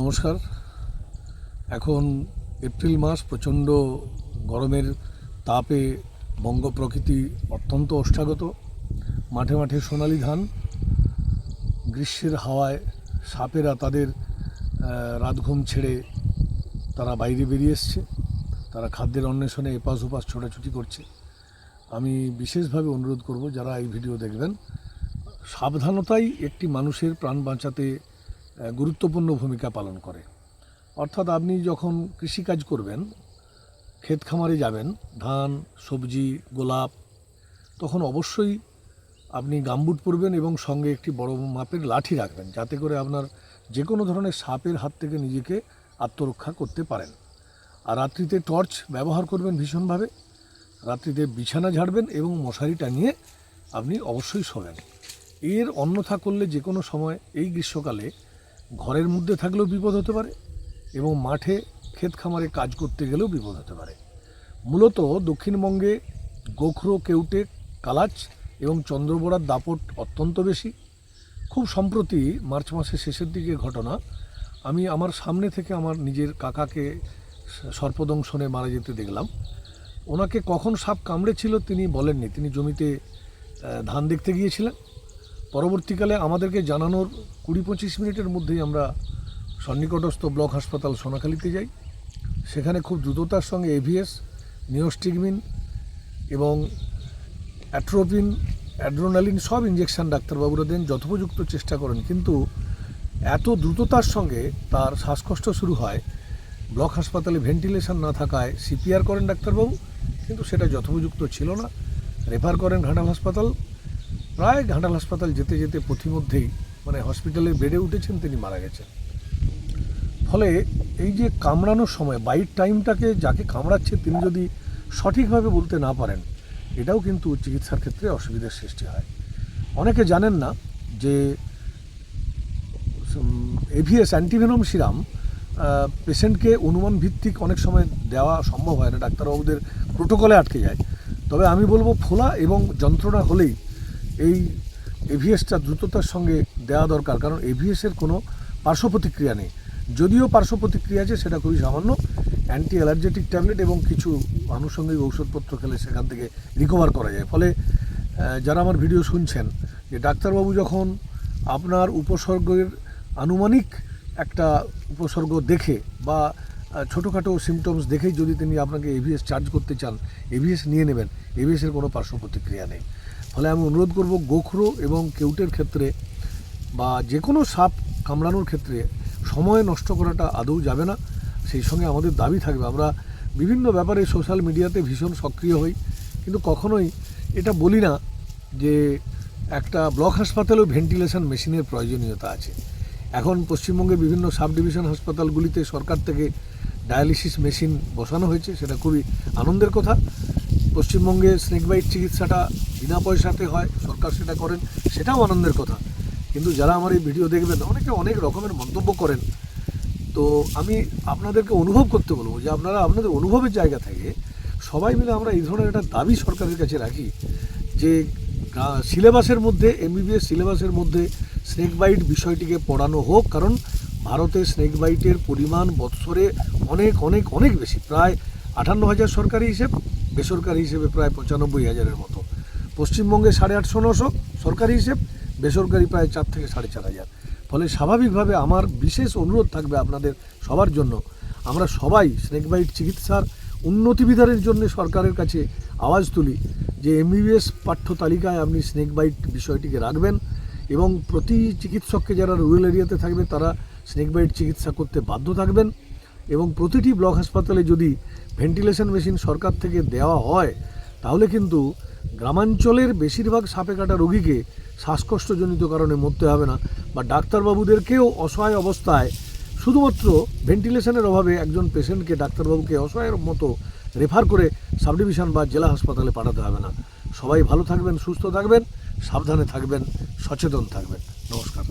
নমস্কার। এখন এপ্রিল মাস, প্রচণ্ড গরমের তাপে বঙ্গ প্রকৃতি অত্যন্ত অষ্টাগত। মাঠে মাঠে সোনালি ধান, গ্রীষ্মের হাওয়ায় সাপেরা তাদের রাতঘুম ছেড়ে তারা বাইরে বেরিয়ে এসছে। তারা খাদ্যের অন্বেষণে এপাশ ওপাশ ছোটাছুটি করছে। আমি বিশেষভাবে অনুরোধ করব, যারা এই ভিডিও দেখবেন, সাবধানতাই একটি মানুষের প্রাণ বাঁচাতে গুরুত্বপূর্ণ ভূমিকা পালন করে। অর্থাৎ আপনি যখন কৃষিকাজ করবেন, ক্ষেত খামারে যাবেন, ধান, সবজি, গোলাপ, তখন অবশ্যই আপনি গামবুট পরবেন এবং সঙ্গে একটি বড় মাপের লাঠি রাখবেন যাতে করে আপনার যে কোনো ধরনের সাপের হাত থেকে নিজেকে আত্মরক্ষা করতে পারেন। আর রাত্রিতে টর্চ ব্যবহার করবেন ভীষণভাবে। রাত্রিতে বিছানা ঝাড়বেন এবং মশারি টাঙিয়ে আপনি অবশ্যই শোবেন। এর অন্যথা করলে যে কোনো সময় এই গ্রীষ্মকালে ঘরের মধ্যে থাকলেও বিপদ হতে পারে এবং মাঠে ক্ষেত খামারে কাজ করতে গেলেও বিপদ হতে পারে। মূলত দক্ষিণবঙ্গে গোখরো, কেউটে, কালাচ এবং চন্দ্রবোড়ার দাপট অত্যন্ত বেশি। খুব সম্প্রতি মার্চ মাসের শেষের দিকে ঘটনা, আমি আমার সামনে থেকে আমার নিজের কাকাকে সর্পদংশনে মারা যেতে দেখলাম। ওনাকে কখন সাপ কামড়েছিল তিনি বলেননি। তিনি জমিতে ধান দেখতে গিয়েছিলেন। পরবর্তীকালে আমাদেরকে জানানোর কুড়ি পঁচিশ মিনিটের মধ্যেই আমরা সন্নিকটস্থ ব্লক হাসপাতাল সোনাখালীতে যাই। সেখানে খুব দ্রুততার সঙ্গে এভিএস নিওস্টিগমিন এবং অ্যাট্রোপিন, অ্যাড্রোনালিন সব ইঞ্জেকশান ডাক্তারবাবুরা দেন, যথোপযুক্ত চেষ্টা করেন। কিন্তু এত দ্রুততার সঙ্গে তার শ্বাসকষ্ট শুরু হয়, ব্লক হাসপাতালে ভেন্টিলেশন না থাকায় সিপিআর করেন ডাক্তারবাবু, কিন্তু সেটা যথোপযুক্ত ছিল না। রেফার করেন ঘাটাল হাসপাতাল। প্রায় ঘাটাল হাসপাতাল যেতে যেতে পথিমধ্যেই মানে হসপিটালে বেডে উঠেছেন তিনি মারা গেছেন। ফলে এই যে কামড়ানোর সময় বাইট টাইমটাকে যাকে কামড়াচ্ছে, তিনি যদি সঠিকভাবে বলতে না পারেন, এটাও কিন্তু চিকিৎসার ক্ষেত্রে অসুবিধার সৃষ্টি হয়। অনেকে জানেন না যে এভিএস অ্যান্টিভেনম সিরাম পেশেন্টকে অনুমান ভিত্তিক অনেক সময় দেওয়া সম্ভব হয় না, ডাক্তারবাবুদের প্রোটোকলে আটকে যায়। তবে আমি বলব, ফোলা এবং যন্ত্রণা হলেই এই এভিএসটা দ্রুততার সঙ্গে দেওয়া দরকার, কারণ এভিএসের কোনো পার্শ্ব প্রতিক্রিয়া নেই। যদিও পার্শ্ব প্রতিক্রিয়া আছে, সেটা খুবই সামান্য। অ্যান্টি অ্যালার্জেটিক ট্যাবলেট এবং কিছু আনুষঙ্গিক ঔষধপত্র খেলে সেখান থেকে রিকভার করা যায়। ফলে যারা আমার ভিডিও শুনছেন, যে ডাক্তারবাবু যখন আপনার উপসর্গের আনুমানিক একটা উপসর্গ দেখে বা ছোটোখাটো সিমটমস দেখেই যদি তিনি আপনাকে এভিএস চার্জ করতে চান এভিএস নিয়ে নেবেন। এভিএসের কোনো পার্শ্ব প্রতিক্রিয়া নেই। ফলে আমি অনুরোধ করব গোখরো এবং কেউটের ক্ষেত্রে বা যে কোনো সাপ কামড়ানোর ক্ষেত্রে সময় নষ্ট করাটা আদৌ যাবে না। সেই সঙ্গে আমাদের দাবি থাকবে। আমরা বিভিন্ন ব্যাপারে সোশ্যাল মিডিয়াতে ভীষণ সক্রিয় হই। কিন্তু কখনোই এটা বলি না যে একটা ব্লক হাসপাতালেও ভেন্টিলেশন মেশিনের প্রয়োজনীয়তা আছে। এখন পশ্চিমবঙ্গের বিভিন্ন সাব ডিভিশন হাসপাতালগুলিতে সরকার থেকে ডায়ালিসিস মেশিন বসানো হয়েছে। সেটা খুবই আনন্দের কথা। পশ্চিমবঙ্গে স্নেক বাইট চিকিৎসাটা বিনা পয়সাতে হয়, সরকার সেটা করেন, সেটাও আনন্দের কথা। কিন্তু যারা আমার এই ভিডিও দেখবেন, অনেকে অনেক রকমের মন্তব্য করেন। তো আমি আপনাদেরকে অনুভব করতে বলব যে আপনারা আপনাদের অনুভবের জায়গা থেকে সবাই মিলে আমরা এই ধরনের একটা দাবি সরকারের কাছে রাখি যে সিলেবাসের মধ্যে এমবিবিএস সিলেবাসের মধ্যে স্নেক বাইট বিষয়টিকে পড়ানো হোক। কারণ ভারতে স্নেক বাইটের পরিমাণ বৎসরে অনেক অনেক অনেক বেশি। প্রায় আটান্ন হাজার সরকারি হিসেব। বেসরকারি হিসেবে প্রায় পঁচানব্বই হাজারের মতো। পশ্চিমবঙ্গে সাড়ে আটশো, নশো সরকারি হিসেব, বেসরকারি প্রায় চার থেকে সাড়ে চার হাজার। ফলে স্বাভাবিকভাবে আমার বিশেষ অনুরোধ থাকবে আপনাদের সবার জন্য। আমরা সবাই স্নেকবাইট চিকিৎসার উন্নতি বিধানের জন্য সরকারের কাছে আওয়াজ তুলি যে এমবিবিএস পাঠ্য তালিকায় আপনি স্নেকবাইট বিষয়টিকে রাখবেন এবং প্রতি চিকিৎসককে যারা রুরাল এরিয়াতে থাকবে তারা স্নেকবাইট চিকিৎসা করতে বাধ্য থাকবেন। এবং প্রতিটি ব্লক হাসপাতালে যদি ভেন্টিলেশন মেশিন সরকার থেকে দেওয়া হয়, তাহলে কিন্তু গ্রামাঞ্চলের বেশিরভাগ সাপে কাটা রোগীকে শ্বাসকষ্টজনিত কারণে মরতে হবে না। বা ডাক্তারবাবুদেরকেও অসহায় অবস্থায় শুধুমাত্র ভেন্টিলেশনের অভাবে একজন পেশেন্টকে ডাক্তারবাবুকে অসহায়ের মতো রেফার করে সাবডিভিশন বা জেলা হাসপাতালে পাঠাতে হবে না। সবাই ভালো থাকবেন, সুস্থ থাকবেন, সাবধানে থাকবেন, সচেতন থাকবেন। নমস্কার।